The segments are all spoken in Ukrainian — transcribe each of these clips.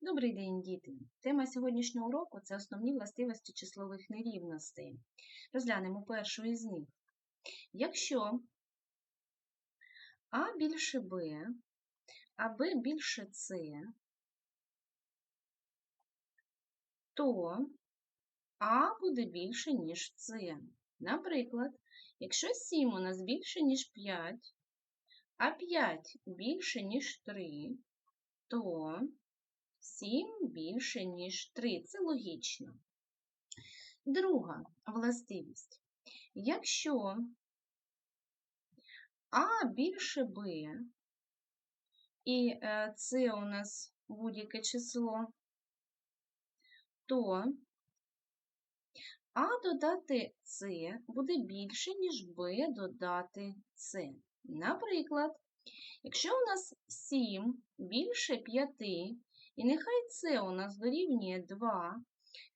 Добрий день, діти! Тема сьогоднішнього уроку це основні властивості числових нерівностей. Розглянемо першу із них. Якщо А більше Б, а Б більше С, то А буде більше, ніж С. Наприклад, якщо 7 у нас більше, ніж 5, а 5 більше, ніж 3, то 7 більше, ніж 3. Це логічно. Друга властивість. Якщо А більше Б, і це у нас будь-яке число, то А додати С буде більше, ніж Б додати С. Наприклад, якщо у нас 7 більше 5, і нехай це у нас дорівнює 2,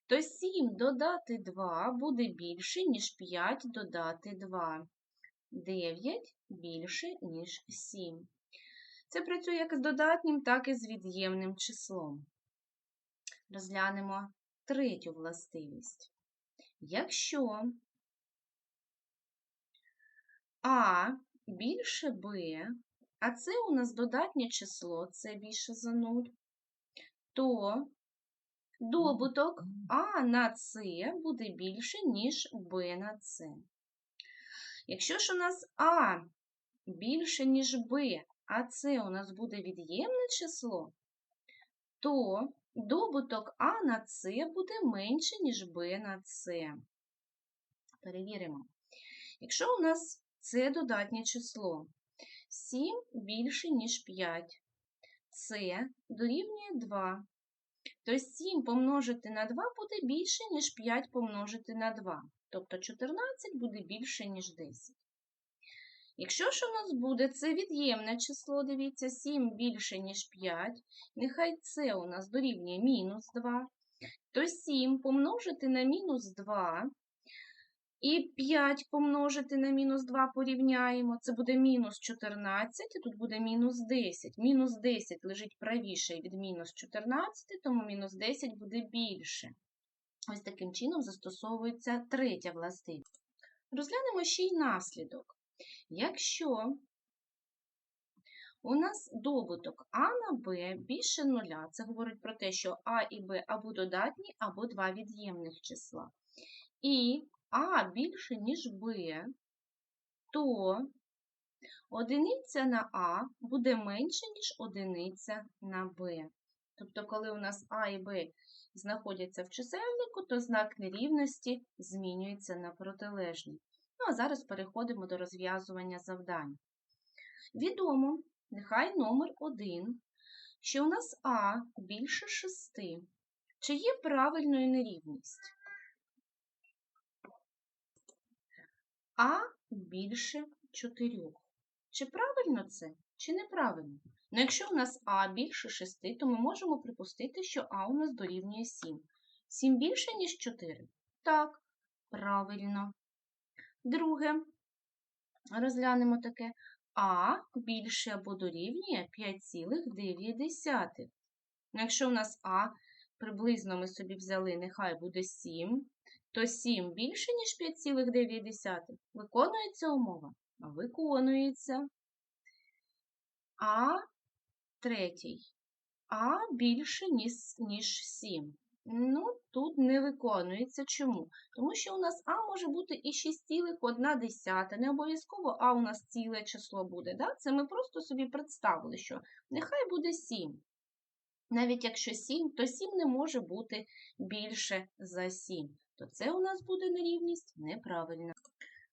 то 7 додати 2 буде більше, ніж 5 додати 2. 9 більше, ніж 7. Це працює як з додатнім, так і з від'ємним числом. Розглянемо третю властивість. Якщо А більше Б, а це у нас додатнє число, це більше за 0, то добуток А на С буде більше, ніж Б на С. Якщо ж у нас А більше, ніж Б, а С у нас буде від'ємне число, то добуток А на С буде менше, ніж Б на С. Перевіримо. Якщо у нас це додатнє число 7 більше, ніж 5, С дорівнює 2, то 7 помножити на 2 буде більше, ніж 5 помножити на 2. Тобто 14 буде більше, ніж 10. Якщо ж у нас буде це від'ємне число, дивіться, 7 більше, ніж 5, нехай це у нас дорівнює мінус 2, то 7 помножити на мінус 2 і 5 помножити на мінус 2 порівняємо. Це буде мінус 14, і тут буде мінус 10. Мінус 10 лежить правіше від мінус 14, тому мінус 10 буде більше. Ось таким чином застосовується третя властивість. Розглянемо ще й наслідок. Якщо у нас добуток А на Б більше нуля, це говорить про те, що А і Б або додатні, або два від'ємних числа. І а більше, ніж Б, то одиниця на А буде менше, ніж одиниця на Б. Тобто, коли у нас А і Б знаходяться в чисельнику, то знак нерівності змінюється на протилежний. Ну, а зараз переходимо до розв'язування завдань. Відомо, нехай номер 1, що у нас А більше 6. Чи є правильною нерівність? А більше 4. Чи правильно це, чи неправильно? Ну, якщо у нас А більше 6, то ми можемо припустити, що А у нас дорівнює 7. 7 більше, ніж 4? Так, правильно. Друге, розглянемо таке. А більше або дорівнює 5,9. Ну, якщо у нас А приблизно ми собі взяли, нехай буде 7, то 7 більше, ніж 5,9. Виконується умова? Виконується. А третій. А більше, ніж 7. Ну, тут не виконується. Чому? Тому що у нас А може бути і 6,1. Не обов'язково А у нас ціле число буде. Да? Це ми просто собі представили, що нехай буде 7. Навіть якщо 7, то 7 не може бути більше за 7 то це у нас буде нерівність неправильна.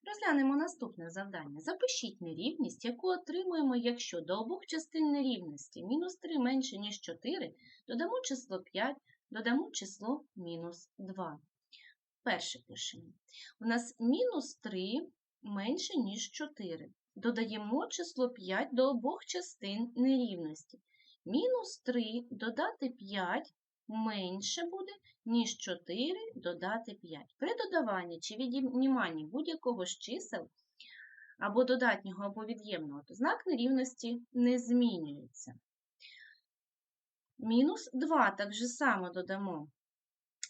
Розглянемо наступне завдання. Запишіть нерівність, яку отримуємо, якщо до обох частин нерівності мінус 3 менше, ніж 4, додамо число 5, додамо число мінус 2. Перше пишемо. У нас мінус 3 менше, ніж 4. Додаємо число 5 до обох частин нерівності. Мінус 3 додати 5 менше буде, ніж 4 додати 5. При додаванні чи відніманні будь-якого з чисел або додатнього, або від'ємного, то знак нерівності не змінюється. мінус 2 так же само додамо.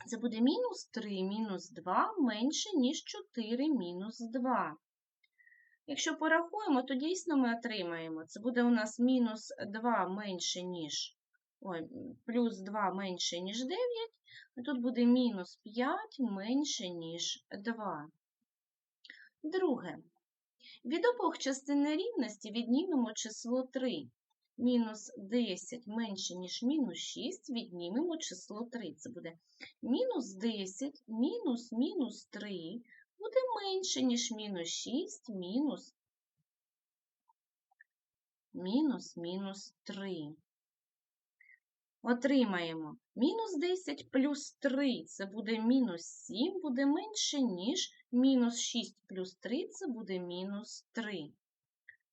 Це буде мінус 3 мінус 2 менше, ніж 4 мінус 2. Якщо порахуємо, то дійсно ми отримаємо. Це буде у нас мінус 2 менше, ніж ой, плюс 2 менше, ніж 9, а тут буде мінус 5 менше, ніж 2. Друге. Від обох частин нерівності віднімемо число 3. Мінус 10 менше, ніж мінус 6, віднімемо число 3. Це буде мінус 10, мінус мінус 3 буде менше, ніж мінус 6, мінус мінус мінус 3. Отримаємо мінус 10 плюс 3 це буде мінус 7, буде менше, ніж мінус 6 плюс 3 це буде мінус 3.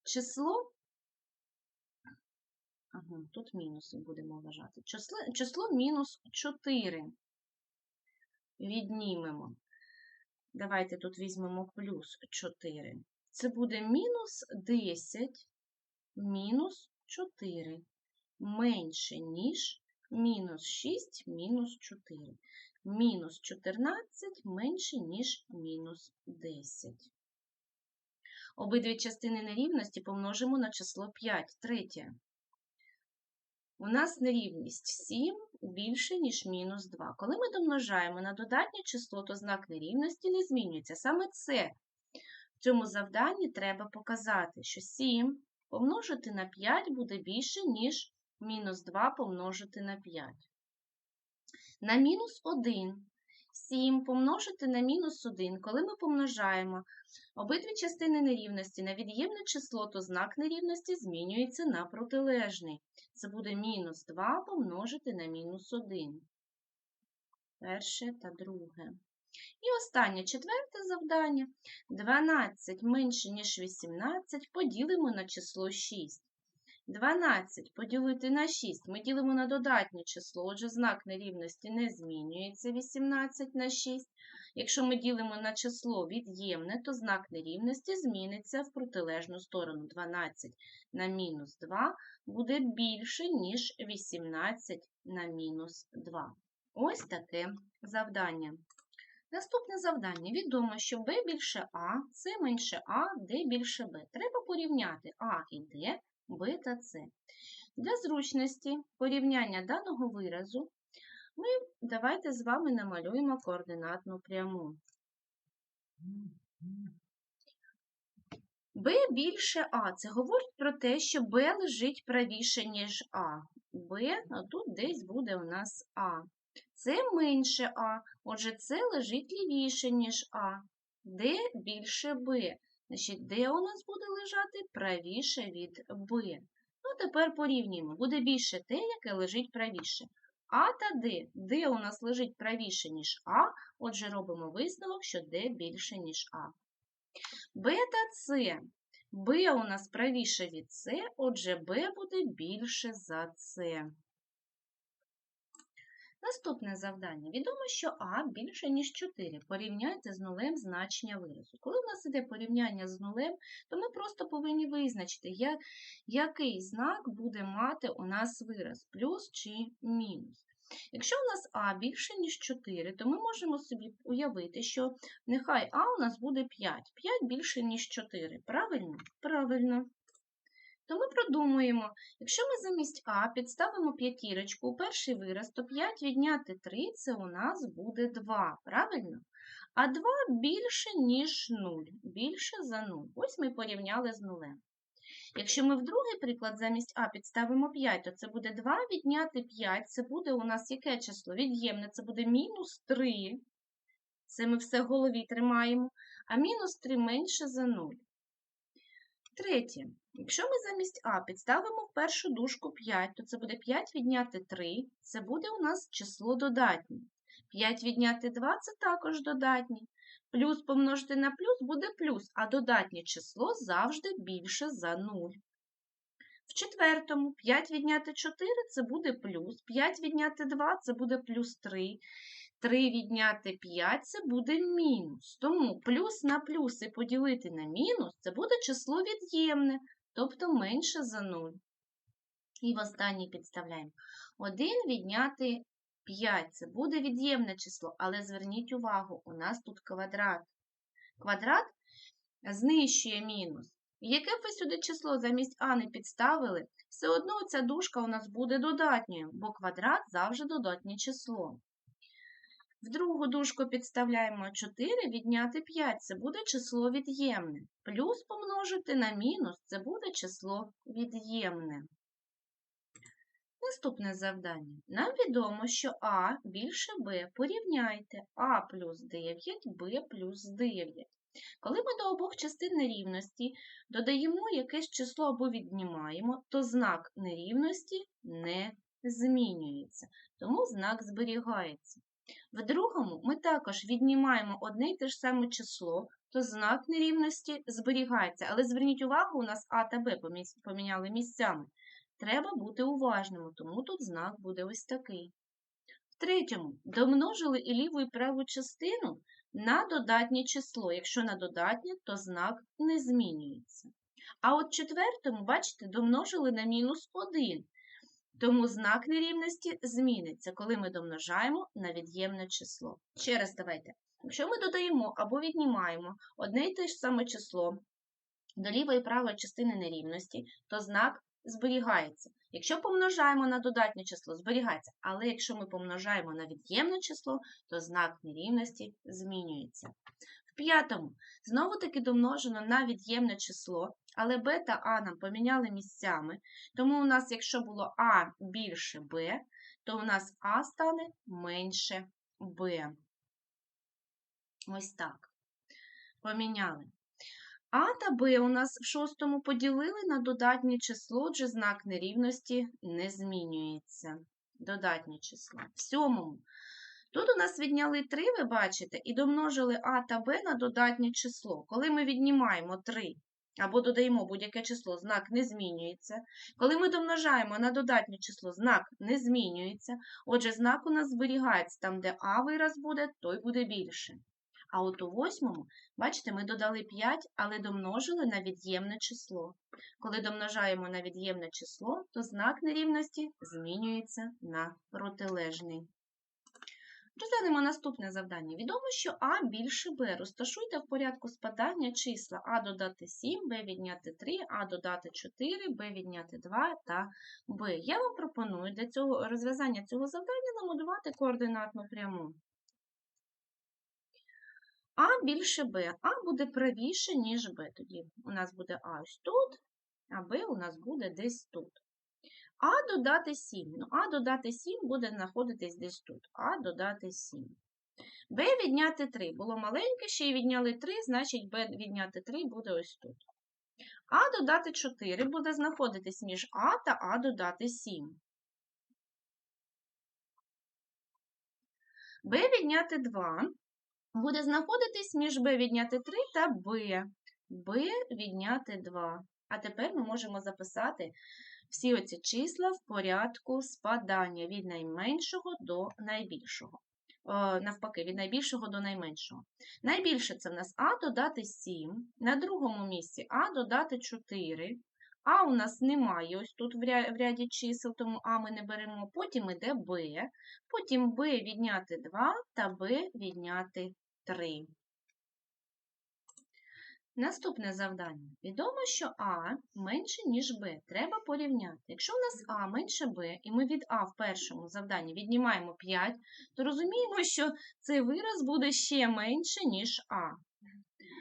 Число, ага, тут мінуси будемо вважати. Число, число мінус 4. Віднімемо. Давайте тут візьмемо плюс 4. Це буде мінус 10 мінус 4 менше, ніж мінус 6 мінус 4. Мінус 14 менше, ніж мінус 10. Обидві частини нерівності помножимо на число 5. Третє. У нас нерівність 7 більше, ніж мінус 2. Коли ми домножаємо на додатнє число, то знак нерівності не змінюється. Саме це в цьому завданні треба показати, що 7 помножити на 5 буде більше, ніж мінус 2 помножити на 5. На мінус 1. 7 помножити на мінус 1. Коли ми помножаємо обидві частини нерівності на від'ємне число, то знак нерівності змінюється на протилежний. Це буде мінус 2 помножити на мінус 1. Перше та друге. І останнє четверте завдання. 12 менше, ніж 18 поділимо на число 6. 12 поділити на 6 ми ділимо на додатнє число, отже, знак нерівності не змінюється 18 на 6. Якщо ми ділимо на число від'ємне, то знак нерівності зміниться в протилежну сторону. 12 на мінус 2 буде більше, ніж 18 на мінус 2. Ось таке завдання. Наступне завдання. Відомо, що b більше А, С менше А, Д більше Б. Треба порівняти А і Д, Б та С. Для зручності порівняння даного виразу ми давайте з вами намалюємо координатну пряму. Б більше А. Це говорить про те, що Б лежить правіше, ніж А. Б, а тут десь буде у нас А. Це менше А, отже, це лежить лівіше, ніж А. Д більше Б. Значить, Д у нас буде лежати правіше від Б. Ну, тепер порівнюємо. Буде більше те, яке лежить правіше. А та Д. Д у нас лежить правіше, ніж А, отже, робимо висновок, що Д більше, ніж А. Б та С. Б у нас правіше від С, отже, Б буде більше за С. Наступне завдання. Відомо, що А більше, ніж 4. Порівняйте з нулем значення виразу. Коли в нас іде порівняння з нулем, то ми просто повинні визначити, який знак буде мати у нас вираз плюс чи мінус. Якщо у нас А більше, ніж 4, то ми можемо собі уявити, що нехай А у нас буде 5. 5 більше, ніж 4. Правильно? Правильно. То ми продумуємо, якщо ми замість А підставимо п'ятірочку у перший вираз, то 5 відняти 3 це у нас буде 2, правильно? А 2 більше, ніж 0, більше за 0. Ось ми порівняли з нулем. Якщо ми в другий приклад замість А підставимо 5, то це буде 2 відняти 5, це буде у нас яке число? Від'ємне, це буде мінус 3. Це ми все в голові тримаємо. А мінус 3 менше за 0. Третє. Якщо ми замість А підставимо в першу дужку 5, то це буде 5 відняти 3, це буде у нас число додатнє. 5 відняти 2 це також додатнє. Плюс помножити на плюс буде плюс, а додатнє число завжди більше за 0. В четвертому 5 відняти 4 це буде плюс, 5 відняти 2 це буде плюс 3. 3 відняти 5 це буде мінус. Тому плюс на плюси поділити на мінус це буде число від'ємне, тобто менше за 0. І в останній підставляємо. 1 відняти 5. Це буде від'ємне число, але зверніть увагу, у нас тут квадрат. Квадрат знищує мінус. Яке б ви сюди число замість А не підставили, все одно ця дужка у нас буде додатньою, бо квадрат завжди додатнє число. В другу дужку підставляємо 4 відняти 5, це буде число від'ємне. Плюс помножити на мінус, це буде число від'ємне. Наступне завдання. Нам відомо, що А більше Б. Порівняйте А плюс 9, Б плюс 9. Коли ми до обох частин нерівності додаємо якесь число або віднімаємо, то знак нерівності не змінюється, тому знак зберігається. В другому ми також віднімаємо одне й те ж саме число, то знак нерівності зберігається. Але зверніть увагу, у нас А та Б поміняли місцями. Треба бути уважними, тому тут знак буде ось такий. В третьому домножили і ліву і праву частину на додатнє число. Якщо на додатнє, то знак не змінюється. А от четвертому, бачите, домножили на мінус 1. Тому знак нерівності зміниться, коли ми домножаємо на від'ємне число. Ще раз давайте. Якщо ми додаємо або віднімаємо одне й те ж саме число до лівої і правої частини нерівності, то знак зберігається. Якщо помножаємо на додатнє число, зберігається. Але якщо ми помножаємо на від'ємне число, то знак нерівності змінюється. В п'ятому знову таки домножено на від'ємне число, але Б та А нам поміняли місцями. Тому у нас, якщо було А більше Б, то у нас А стане менше Б. Ось так. Поміняли. А та Б у нас в шостому поділили на додатнє число, отже знак нерівності не змінюється. Додатнє число. В сьомому. Тут у нас відняли 3, ви бачите, і домножили А та Б на додатнє число. Коли ми віднімаємо 3 або додаємо будь-яке число, знак не змінюється. Коли ми домножаємо на додатнє число, знак не змінюється. Отже, знак у нас зберігається там, де А вираз буде, той буде більше. А от у восьмому, бачите, ми додали 5, але домножили на від'ємне число. Коли домножаємо на від'ємне число, то знак нерівності змінюється на протилежний. Розглянемо наступне завдання. Відомо, що А більше Б. Розташуйте в порядку спадання числа А додати 7, Б відняти 3, А додати 4, Б відняти 2 та Б. Я вам пропоную для цього розв'язання цього завдання намалювати координатну пряму. А більше Б. А буде правіше, ніж Б. Тоді у нас буде А ось тут, а Б у нас буде десь тут. А додати 7. Ну, А додати 7 буде знаходитись десь тут. А додати 7. Б відняти 3. Було маленьке, ще й відняли 3, значить Б відняти 3 буде ось тут. А додати 4 буде знаходитись між А та А додати 7. Б відняти 2 буде знаходитись між b відняти 3 та b. b відняти 2. А тепер ми можемо записати всі оці числа в порядку спадання від найменшого до найбільшого. Навпаки, від найбільшого до найменшого. Найбільше це в нас А додати 7, на другому місці А додати 4. А у нас немає ось тут в ряді чисел, тому А ми не беремо. Потім йде Б, потім Б відняти 2 та Б відняти 3. Наступне завдання. Відомо, що А менше, ніж Б. Треба порівняти. Якщо у нас А менше Б, і ми від А в першому завданні віднімаємо 5, то розуміємо, що цей вираз буде ще менше, ніж А.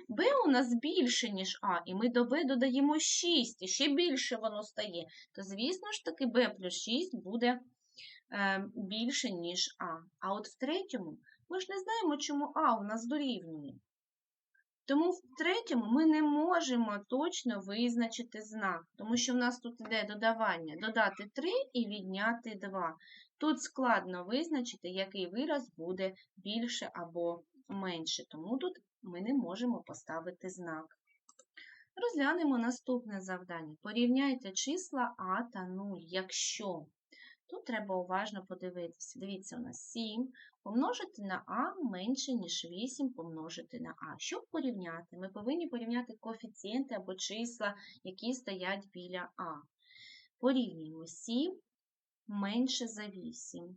Б у нас більше, ніж А, і ми до Б додаємо 6, і ще більше воно стає. То, звісно ж таки, Б плюс 6 буде е, більше, ніж А. А от в третьому ми ж не знаємо, чому А у нас дорівнює. Тому в третьому ми не можемо точно визначити знак, тому що в нас тут йде додавання додати 3 і відняти 2. Тут складно визначити, який вираз буде більше або менше, тому тут ми не можемо поставити знак. Розглянемо наступне завдання. Порівняйте числа А та 0, якщо. Тут треба уважно подивитися. Дивіться, у нас 7 помножити на А менше, ніж 8 помножити на А. Щоб порівняти, ми повинні порівняти коефіцієнти або числа, які стоять біля А. Порівнюємо 7 менше за 8.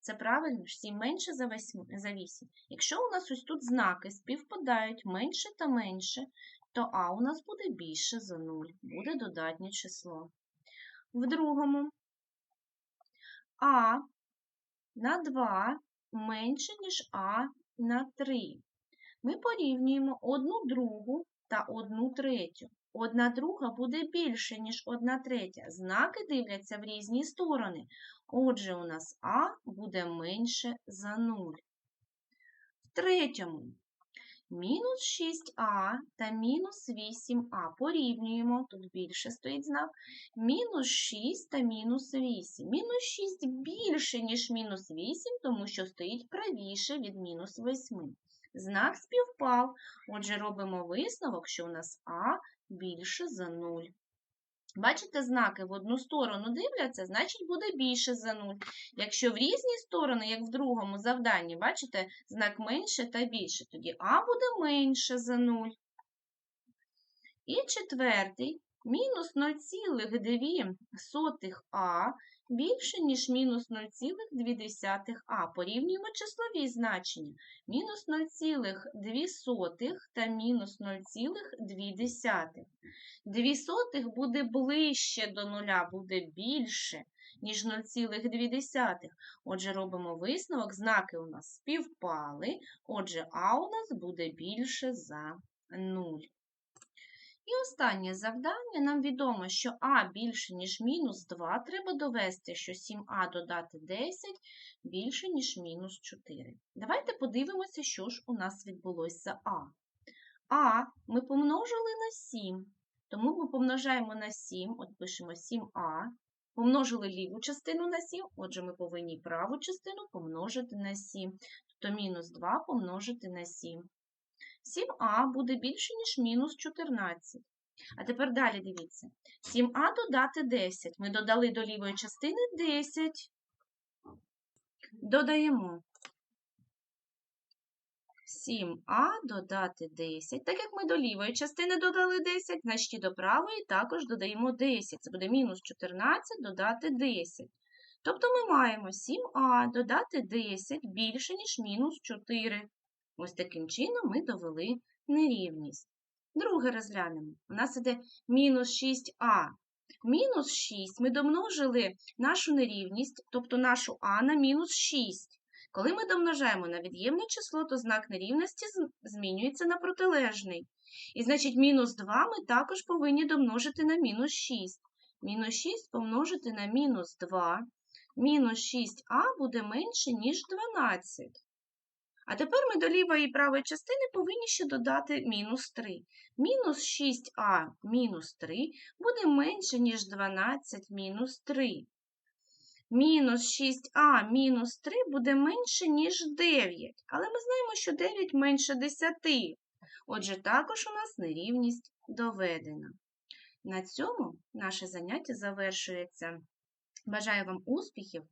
Це правильно 7 менше за 8, за 8. Якщо у нас ось тут знаки співпадають менше та менше, то А у нас буде більше за 0, буде додатнє число. В другому А на 2 менше, ніж А на 3. Ми порівнюємо одну другу та одну третю. Одна друга буде більше, ніж одна третя. Знаки дивляться в різні сторони. Отже, у нас А буде менше за 0. В третьому мінус 6а та мінус 8а. Порівнюємо, тут більше стоїть знак. Мінус 6 та мінус 8. Мінус 6 більше, ніж мінус 8, тому що стоїть правіше від мінус 8. Знак співпав. Отже, робимо висновок, що у нас А більше за 0. Бачите, знаки в одну сторону дивляться, значить буде більше за 0. Якщо в різні сторони, як в другому завданні, бачите, знак менше та більше, тоді А буде менше за 0. І четвертий мінус 0,2а більше, ніж мінус 0,2а. Порівнюємо числові значення. Мінус 0,2 та мінус 0,2. Дві сотих буде ближче до нуля, буде більше, ніж 0,2. Отже, робимо висновок, знаки у нас співпали, отже, А у нас буде більше за 0. І останнє завдання. Нам відомо, що А більше, ніж мінус 2, треба довести, що 7а додати 10 більше, ніж мінус 4. Давайте подивимося, що ж у нас відбулося за А. А ми помножили на 7. Тому ми помножаємо на 7, от пишемо 7а, помножили ліву частину на 7, отже, ми повинні праву частину помножити на 7, тобто мінус 2 помножити на 7. 7а буде більше, ніж мінус 14. А тепер далі дивіться. 7а додати 10. Ми додали до лівої частини 10. Додаємо 7а додати 10. Так як ми до лівої частини додали 10, значить до правої також додаємо 10. Це буде мінус 14 додати 10. Тобто ми маємо 7а додати 10 більше, ніж мінус 4. Ось таким чином ми довели нерівність. Друге розглянемо. У нас іде мінус 6а. Мінус 6 ми домножили нашу нерівність, тобто нашу а на мінус 6. Коли ми домножаємо на від'ємне число, то знак нерівності змінюється на протилежний. І значить, мінус 2 ми також повинні домножити на мінус 6. Мінус 6 помножити на мінус 2. Мінус 6а буде менше, ніж 12. А тепер ми до лівої і правої частини повинні ще додати мінус 3. Мінус 6а мінус 3 буде менше, ніж 12 мінус 3 мінус 6а мінус 3 буде менше, ніж 9. Але ми знаємо, що 9 менше 10. Отже, також у нас нерівність доведена. На цьому наше заняття завершується. Бажаю вам успіхів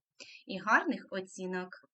і гарних оцінок!